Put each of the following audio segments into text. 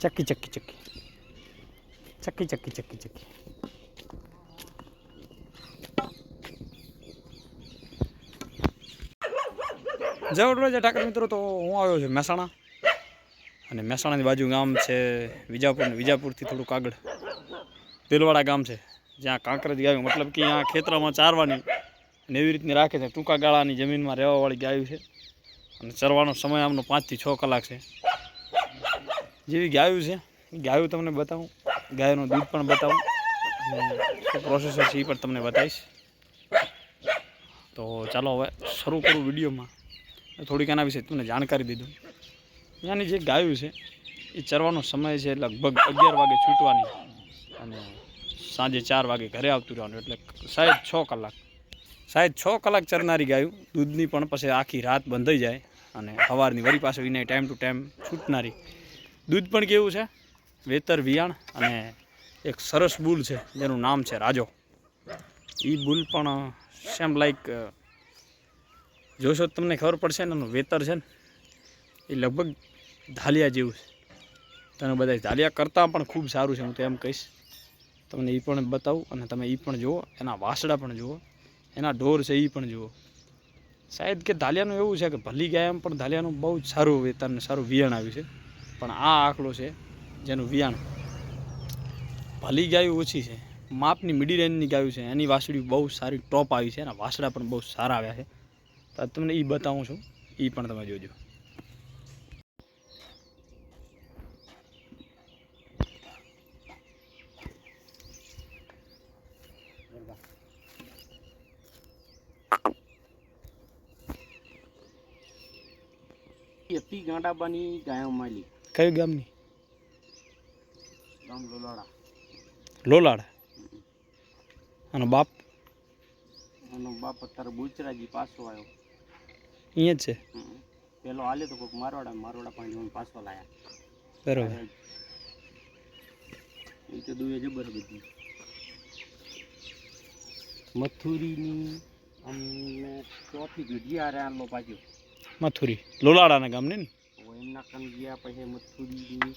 ચક્કી ચક્કી ચક્કી. ચક્કી ચક્કી ચક્કી ચક્કી. જય વડોદરા ઠાકર મિત્રો. તો હું આવ્યો છું મહેસાણા. અને મહેસાણાની બાજુ ગામ છે વિજાપુર વિજાપુરથી થોડુંક આગળ. તેલવાડા ગામ છે. જ્યાં કાંકરજ ગાયું. મતલબ કે અહીંયા ખેતરમાં ચારવાની અને એવી રીતની રાખે છે. ટૂંકા ગાળાની જમીનમાં રહેવાવાળી ગાયું છે. અને ચરવાનો સમય આમનો પાંચથી છ કલાક છે. જેવી ગાયું છે, ગાયું તમને બતાવું, ગાયનું દૂધ પણ બતાવું. પ્રોસેસર છે એ પણ તમને બતાવીશ. તો ચાલો હવે શરૂ કરું વિડીયોમાં. થોડીક એના વિશે તમને જાણકારી દીધું. ત્યાંની જે ગાયું છે એ ચરવાનો સમય છે લગભગ અગિયાર વાગે છૂટવાની અને સાંજે ચાર વાગે ઘરે આવતું રહેવાનું, એટલે સાહેબ છ કલાક. સાહેબ છ કલાક ચરનારી ગાયું, દૂધની પણ પછી આખી રાત બંધાઈ જાય અને સવારની વળી પાસે એને ટાઈમ ટુ ટાઈમ છૂટનારી. દૂધ પણ કેવું છે? વેતર વિયાણ અને એક સરસ બુલ છે, જેનું નામ છે રાજો. એ બુલ પણ સેમ લાઈક જોશો તમને ખબર પડશે ને, એનું વેતર છે ને, એ લગભગ ધાલિયા જેવું છે. તમે બધા ધાલિયા કરતાં પણ ખૂબ સારું છે, હું તો એમ કહીશ. તમને એ પણ બતાવું અને તમે એ પણ જુઓ, એના વાસડા પણ જુઓ, એના ઢોર છે એ પણ જુઓ. શાયદ કે ધાલિયાનું એવું છે કે ભલી ગયા એમ, પણ ધાલિયાનું બહુ જ સારું વેતન સારું વિયાણ આવ્યું છે. પણ આ આંકડો છે જેનું વિયાણ ભલી ગાયું ઓછી છે. માપની મિડી રેન્જની ગાયું છે. એની વાસળી બહુ સારી ટોપ આવી છે એના વાસડા પણ બહુ સારા આવ્યા છે. તો તમને એ બતાવું છું. એ પણ તમે જોજો. એપી ગાંડાબાની ગાયો માલી કયું ગામની? ગામ લોલાડા લોલાડ આનો બાપ? એનો બાપ અત્યારે બુચરાજી પાછો આવ્યો. અહીંયા જ છે? પેલો હાલે તો કોઈક મારવાડા મારવાડા પાણી જોઈને પાછો લાયા. બરોબર. એ તો દુએ જબર બધી. મથુરીની અમને ચોથી પેઢી હારે આલો પાછું. મથુરી. લોલાડાના ગામને ને? એમના કન ગયા પછી મથુરીની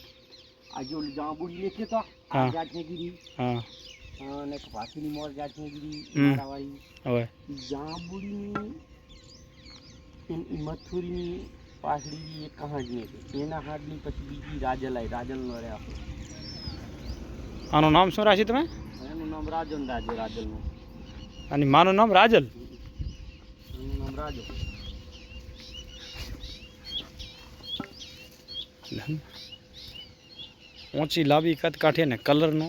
આજે જાંબુડી ને તો આ જાતને ગીરી હા. અને ભાતીની મોર જાતને ગીરી મારાવાળી હવે? જાંબુડીની મથુરીની પાછળી એક કહાજની હતી. એના હાડની પછી બીજી રાજલ આવી રાજલનો રે આખો આનું નામ શું રાખ્યું તમે? એનું નામ રાજન રાજે રાજલનું. અને મારું નામ રાજલ? એનું નામ રાજો ઊંચી લાંબી કદ કાઠી ને કલરનો.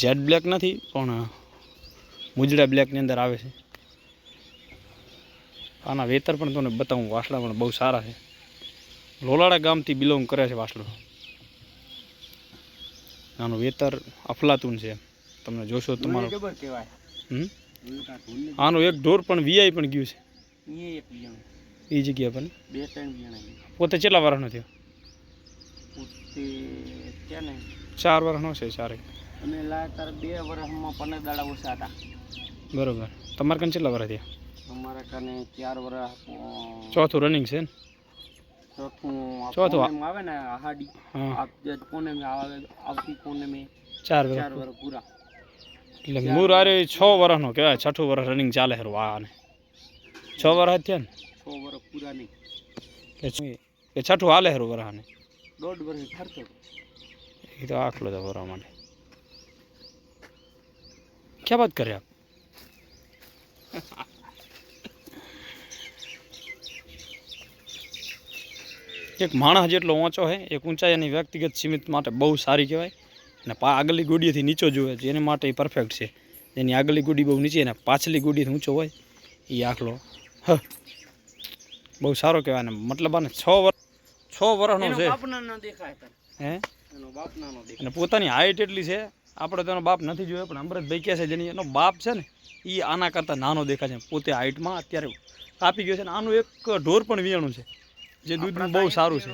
જેડ બ્લેક નથી પણ મુજડા બ્લેકની અંદર આવે છે. આના વેતર પણ તમને બતાવું વાસળા પણ બહુ સારા છે. લોલાડા ગામથી બિલોંગ કરે છે વાસળો આનું વેતર અફલાતુન છે. તમને જોશો તમારો. આનું એક ઢોર પણ વીઆઈ પણ ગયું છે. એ જગ્યા પર? બે ત્રણ જણા પોતે કેટલા વર્ષનો થયો? પોતે છે ને ચાર વર્ષનો છે ચારે. અમે લાતાર તાર બે વર્ષમાં પંદર દાડા ઓછા હતા. બરોબર. તમારે કને કેટલા વર્ષ થયા? અમારા કને ચાર વર્ષ ચોથું રનિંગ છે ને? ચોથું ચોથું આવે ને આહાડી. હા. આ જે આવે આવતી કોને ચાર ચાર વર્ષ વર્ષ પૂરા. એટલે મૂર આરે છ વર્ષનો કહેવાય છઠ્ઠું વર્ષ રનિંગ ચાલે હરું આને. છ વર્ષ થયા ને? છ વર્ષ પૂરા નહીં. કે છઠ્ઠું હાલે હરું વરાને દોઢ વર્ષ ફરતો એ તો આખલો તો ભરવા માટે. ક્યાં વાત કરે આપ? એક માણસ જેટલો ઊંચો છે એક ઊંચાઈ એની વ્યક્તિગત સીમિત માટે બહુ સારી કહેવાય. અને પા આગળની ગુડીથી નીચો જોવે છે એને માટે એ પરફેક્ટ છે. જેની આગલી ગુડી બહુ નીચે અને પાછલી ગુડીથી ઊંચો હોય એ આખલો. હ બહુ સારો કહેવાય મતલબ આને છ વર્ષ છ વર્ષનો છે. હે? અને પોતાની હાઈટ એટલી છે. આપણે તેનો બાપ નથી જોયો પણ અમૃતભાઈ કહે છે જેની એનો બાપ છે ને એ આના કરતાં નાનો દેખાય છે. પોતે હાઈટમાં અત્યારે કાપી ગયો છે ને આનું એક ઢોર પણ વિયાણું છે. જે દૂધનું બહુ સારું છે.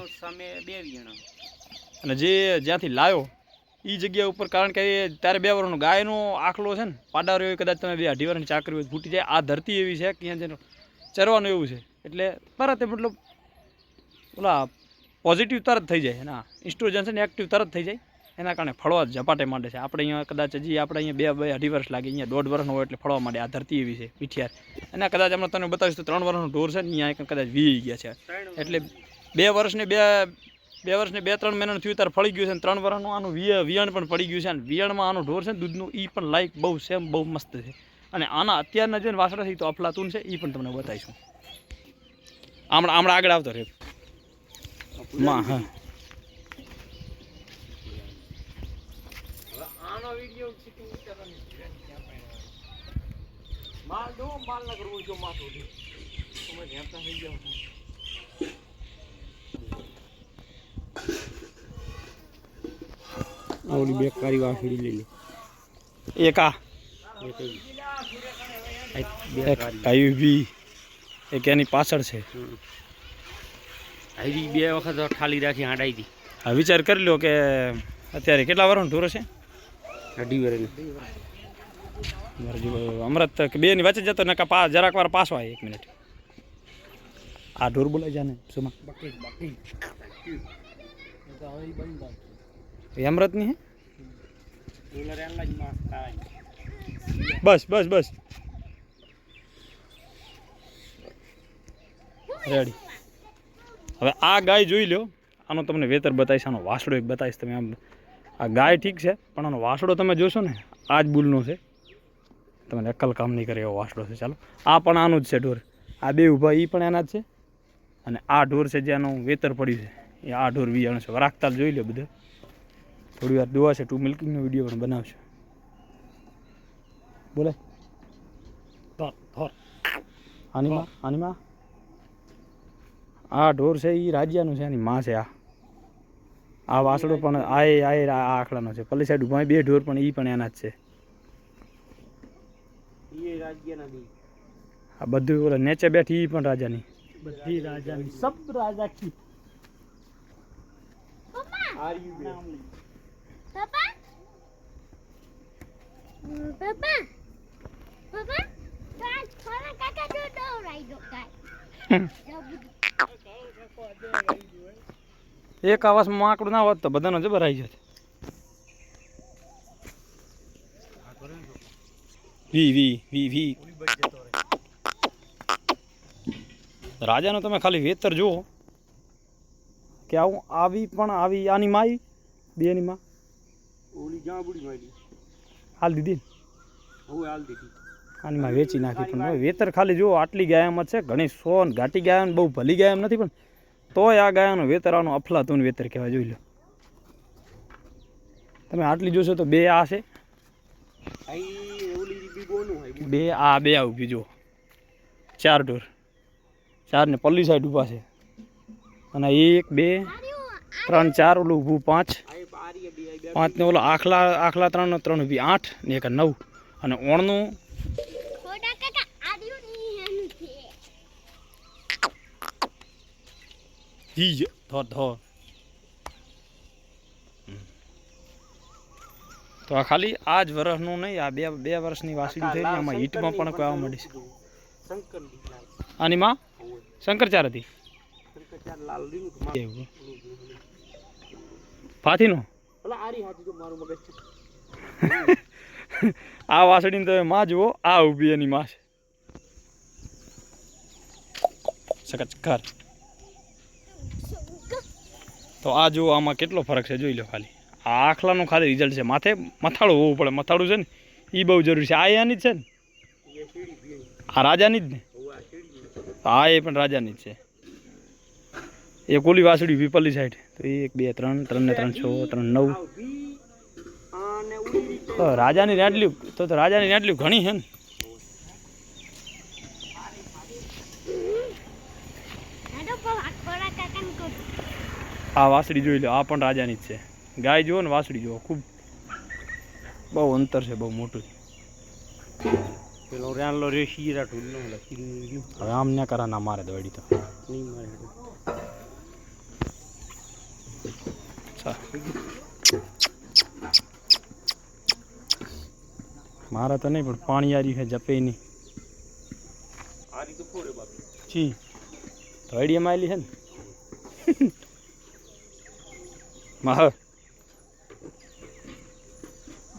અને જે જ્યાંથી લાવ્યો એ જગ્યા ઉપર કારણ કે ત્યારે બે વર્ષનો ગાયનો આખલો છે ને પાડારો કદાચ તમે બે અઢી વર્ષની ચાકરી હોય ફૂટી જાય. આ ધરતી એવી છે કે અહીંયા જેનો ચરવાનું એવું છે. એટલે તરત મતલબ, ઓલા પોઝિટિવ તરત થઈ જાય, ના ઇન્સ્ટ્રોજન છે ને એક્ટિવ તરત થઈ જાય, એના કારણે ફળવા ઝપાટે માંડે છે. આપણે અહીંયા કદાચ હજી આપણે અહીંયા બે બે અઢી વર્ષ લાગે, અહીંયા દોઢ વર્ષનો હોય એટલે ફળવા માંડે, આ ધરતી એવી છે પીઠિયાર એના કદાચ હમણાં તને બતાવીશ તો ત્રણ વર્ષનો ઢોર છે ને, અહીંયા કદાચ વી ગયા છે. એટલે બે વર્ષને બે બે વર્ષને બે ત્રણ મહિનાનું થયું ત્યારે ફળી ગયું છે અને ત્રણ વર્ષનું આનું વિય, વિયણ પણ પડી ગયું છે. અને વિયણમાં આનું ઢોર છે ને, દૂધનું એ પણ લાઈક બહુ સેમ બહુ મસ્ત છે. અને આના અત્યારના જે વાસડા છે એ તો અફલાતુન છે એ પણ તમને બતાવીશું. હમણાં હમણાં આગળ આવતો રહે માં હા. આનો વીડિયો શૂટિંગ કરવાની માલ દો માલ ના કરવું છો માથું તમે હેપતા થઈ જાવ ઓલી બેકારી વાસળી લઈ લે. એક એક કયું બી એક એની પાછળ છે. હરી બે વખત ઠાલી રાખી હાંડાઈ હતી હા વિચાર કરી લો કે અત્યારે કેટલા વર્ષનો ઢોર છે? અઢી વર્ષની અમૃત કે બે ની વચ્ચે જતો ને પા જરાક વાર પાછો આવે એક મિનિટ. આ ઢોર બોલાઈ જાને સુમા. અમૃતની હે? બસ બસ બસ. રેડી. હવે આ ગાય જોઈ લો આનો તમને વેતર બતાવીશ આનો વાસડો એક બતાવીશ તમે આમ. આ ગાય ઠીક છે પણ આનો વાસડો તમે જોશો ને આ જ બુલનો છે. તમને અક્કલ કામ નહીં કરે એવો વાસડો છે. ચાલો આ પણ આનું જ છે ઢોર. આ બે ઊભા એ પણ એના જ છે. અને આ ઢોર છે જે આનું વેતર પડ્યું છે. એ આ ઢોર વિયાણ છે. રાખતાલ જોઈ લો બધે. થોડી વાર દુઆ છે ટુ મિલ્કિંગનો વીડિયો પણ બનાવશે. બોલે ધોર ધોર. આની માં આની માં. આ ઢોર છે એ રાજ્યાનું છે એની માં છે આ. આ વાસડો પણ આ એ આ આ આખલાનો છે. પલ્લી સાઈડ ઊભા બે ઢોર પણ એ પણ એના જ છે. આ બધું ઓલા નેચે બેઠી એ પણ રાજાની. બધી રાજાની. સબ રાજા કી. Are you papa! Papa? Hmm, Papa? Papa? Kan sekarang kakak એક આવાસમાં આંકડું ના હોત તો બધાનો જબર આવી જાય વી વી વી વી. રાજાનો તમે ખાલી વેતર જુઓ. કે આવું આવી પણ આવી આની માઈ બેની માં. ઓલી જાંબુડી મારી હાલ દીધી ને. હવે હાલ દીધી. આની માં વેચી નાખી પણ વેતર ખાલી જુઓ આટલી ગાયમાં છે ઘણી સોન ને ઘાટી ગાય બહુ ભલી ગાય એમ નથી પણ તોય આ ગાયાનું વેતર આનું અફલાતું વેતર કહેવાય, જોઈ લો. તમે આટલી જોશો તો બે આ છે. બી આ બે આ ઊભી, જુઓ. ચાર ઢોર. ચાર ને પલ્લી સાઈડ ઊભા છે. અને એક, બે, ત્રણ, ચાર, ઓલું ઊભું, પાંચ. પાંચ ને ઓલો આખલા આખલા ત્રણ ત્રણ ઊભી, આઠ ને એક નવ. અને ઓણનું ઈ જ ધોર ધોર તો આ ખાલી આ જ વર્ષનું નહીં આ બે બે વર્ષની વાસળી થઈ આમાં હીટમાં પણ કહેવા મળી છે. આની માં? શંકરચાર હતી. ફાથીનો ઓલા આરી હાથી તો મારું મગજ છે. આ વાસળીને તમે માં જુઓ આ ઊભી એની માં છે. સકચ કર તો આ જુઓ આમાં કેટલો ફરક છે જોઈ લો ખાલી. આ આખલાનું ખાલી રિઝલ્ટ છે. માથે મથાળું હોવું પડે મથાળું છે ને એ બહુ જરૂરી છે. આ એની જ છે ને? આ રાજાની જ ને? આ એ પણ રાજાની જ છે. એ કોલી વાસળી પીપલી સાઈડ તો એક બે ત્રણ ત્રણ ને ત્રણ છ ત્રણ નવ. રાજાની રાટલી તો તો રાજાની રાટલી ઘણી છે ને? આ વાસળી જોઈ લો આ પણ રાજાની જ છે. ગાય જુઓ ને વાસળી જુઓ ખૂબ બહુ અંતર છે બહુ મોટું પેલો રે શીરા હવે આમ ના કરા ના મારે દોડી તો. નહીં મારે ચા. તો નહીં પણ પાણી આરી છે જપે નહીં આરી તો જી તો આઈડિયામાં આવેલી છે ને? મહ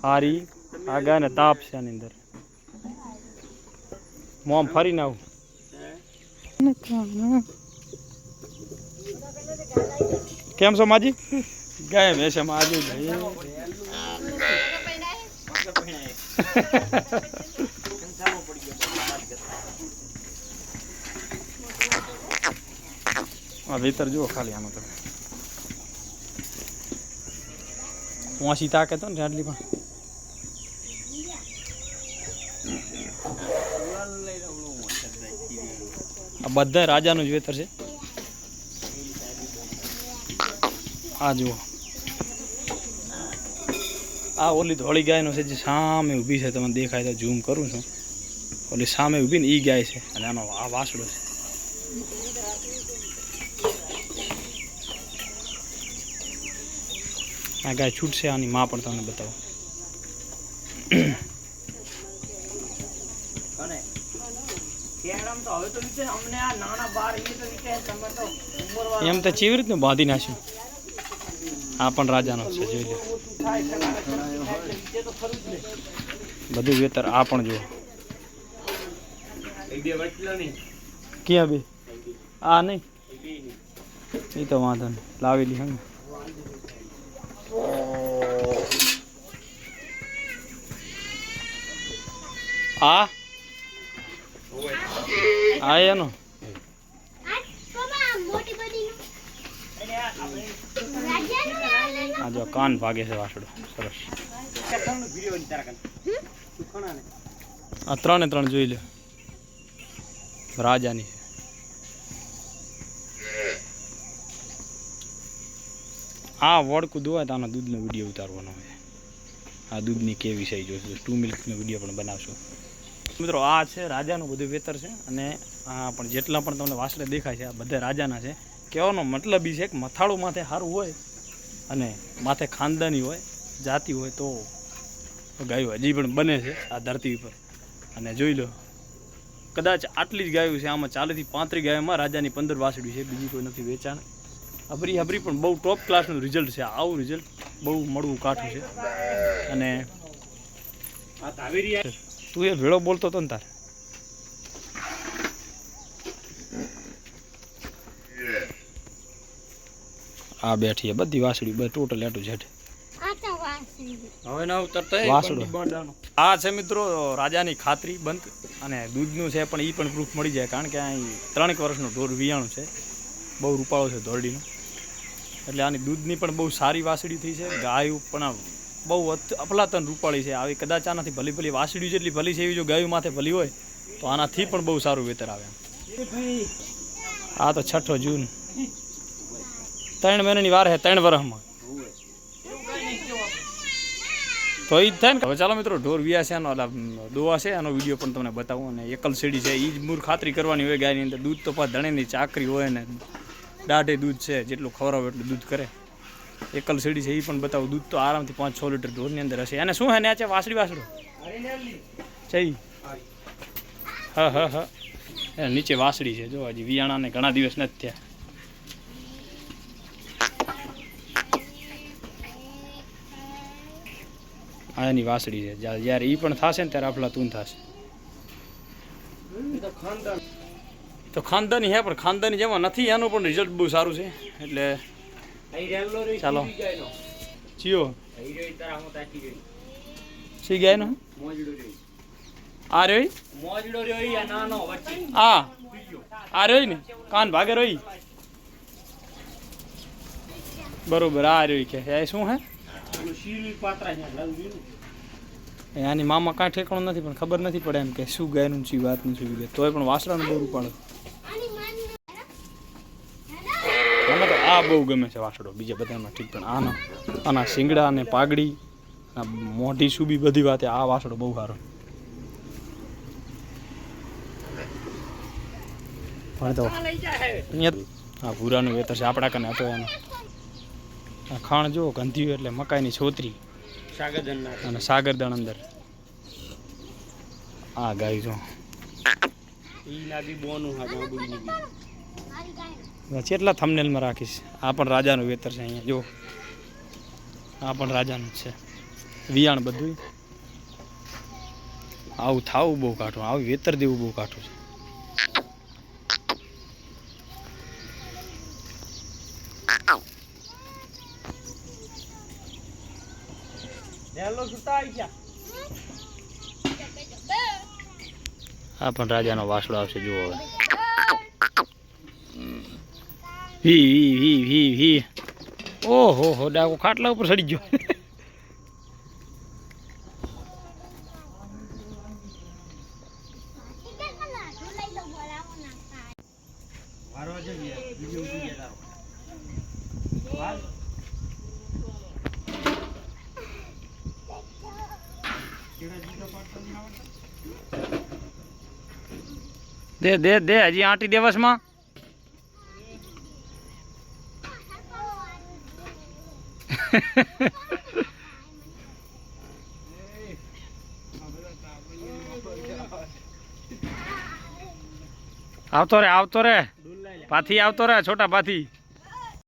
હારી આ ગાને તાપ છે આની અંદર. મોમ ફરીને આવું. કેમ છો માજી? ગાય ભેંસે માજી ભાઈ આ ભીતર જુઓ ખાલી આમાં તમે પોસી તાકે તો ને જાડલી પણ. આ બધા રાજાનું જ વેતર છે. આ જુઓ. આ ઓલી ધોળી ગાયનો છે જે સામે ઊભી છે, તમને દેખાય તો ઝૂમ કરું છું. ઓલી સામે ઊભી ને ઈ ગાય છે. અને આનો આ વાસડો છે. આ ગાય છૂટશે આની માં પણ તમને બતાવો. એમ તો ચીવી રીતનું બાંધી નાખ્યું. આ પણ રાજાનો છે જોઈ લો. બધું વેતર આ પણ જુઓ. ક્યાં બે? આ નહીં? એ તો વાંધો નહીં. લાવેલી હે આ? આ એનો? આ જો કાન ભાગે છે વાસડો. સરસ. આ ત્રણે ત્રણ જોઈ લે રાજાની છે. આ વડકું દોવાય તો આનો દૂધનો વીડિયો ઉતારવાનો હોય. આ દૂધની કેવી છે? જોઈશું ટુ મિલ્કનો વીડિયો પણ બનાવશું. મિત્રો, આ છે રાજાનું બધું વેતર છે અને આ પણ જેટલા પણ તમને વાસળે દેખાય છે, આ બધા રાજાના છે. કહેવાનો મતલબ એ છે કે મથાળું માથે સારું હોય અને માથે ખાનદાની હોય, જાતિ હોય તો ગાયો હજી પણ બને છે આ ધરતી ઉપર. અને જોઈ લો, કદાચ આટલી જ ગાયો છે, આમાં ચાલીસથી પાંત્રીસ ગાયોમાં રાજાની પંદર વાસળી છે, બીજી કોઈ નથી વેચાણ. અબરી અબરી પણ બહુ ટોપ ક્લાસનું રિઝલ્ટ છે. આવું રિઝલ્ટ બહુ મળવું કાઠું છે. અને તું એ ભેળો બોલતો હતો ને તાર. આ બેઠી છે. બધી વાસળી બધી ટોટલ એટું છે. આ હવે ના ઉતરતા વાસળો. આ છે મિત્રો રાજાની ખાતરી બંધ. અને દૂધનું છે પણ એ પણ પ્રૂફ મળી જાય. કારણ કે અહીં ત્રણેક વર્ષનું ઢોર વિયાણું છે. બહુ રૂપાળો છે ધોરડીનો એટલે આની દૂધની પણ બહુ સારી વાસળી થઈ છે. ગાયું પણ બહુ અપલાતન રૂપાળી છે. આવી કદાચ આનાથી ભલી ભલી વાસળી જેટલી ભલી છે એવી જો ગાયું માથે ભલી હોય, તો આનાથી પણ બહુ સારું વેતર આવે આ તો છઠ્ઠો જૂન. ત્રણ મહિનાની વાર છે ત્રણ વર્ષમાં તો એ જ થાય ને હવે ચાલો મિત્રો, ઢોર વ્યા છે એનો દોવા છે. એનો વીડિયો પણ તમને બતાવું અને એકલ શેડી છે. એ જ મૂળ ખાતરી કરવાની હોય ગાયની અંદર. દૂધ તો પાછ ધણેની ચાકરી હોય ને. દાઢે દૂધ છે, જેટલું ખવડાવો એટલું દૂધ કરે. એકલ સીડી છે એ પણ બતાવું. દૂધ તો આરામથી પાંચ છ લીટર ઢોરની અંદર હશે. અને શું હે, ને છે વાસડી વાસળો? છે? હા હા હા. નીચે વાસડી છે જો હજી વિયાણાને ઘણા દિવસ નથી થયા. આ એની વાસળી છે. જ્યારે એ પણ થશે ને, ત્યારે આપલા તું થશે. તો ખાનદાન હે, પણ ખાનદાની જેમાં નથી, એનું પણ રિઝલ્ટ બહુ સારું છે. એટલે ચાલો. ચિયો સી ગયા નો? આ રહ્યો આ. આ રહ્યો ને? કાન ભાગે રહી બરોબર, આ રહ્યો કે. શું હે? ઓલું શીરી પાત્રા છે લંગી એ આની મામા કાંઈ ઠેકાણું નથી, પણ ખબર નથી પડે એમ કે શું ગાયનું છે છે વિગત તોય પણ વાસરાનું બહુ ઉપાડે આની માની મને તો આ બહુ ગમે છે વાછડો. બીજા બધામાં ઠીક પણ આના આના શિંગડા અને પાઘડી મોઢી સુબી બધી વાતે આ વાછડો બહુ સારો. પણ તો આ ભૂરાનું વેતર છે, આપણા કને હતો એનો ખાણ જો ગંધ્યું એટલે મકાઈની છોતરી. અને સાગરદણ અંદર. આ ગાય જો. ઈ ના બોનું હા બી. કેટલા થમનેલમાં રાખીશ. આ પણ રાજાનું વેતર છે અહીંયા જો. આ પણ રાજાનું છે. વિયાણ બધું આવું થાવું બહુ કાઠું આવું વેતર દેવું બહુ કાઠું છે. આ પણ રાજાનો વાસળો આવશે જુઓ હવે. વી વી વી વી વી ઓહો, હો, ડાકો ખાટલા ઉપર ચડી ગયો. દે દે દે, હજી આંટી દિવસમાં. આવતો રે આવતો રે. પાથી આવતો રે છોટા પાથી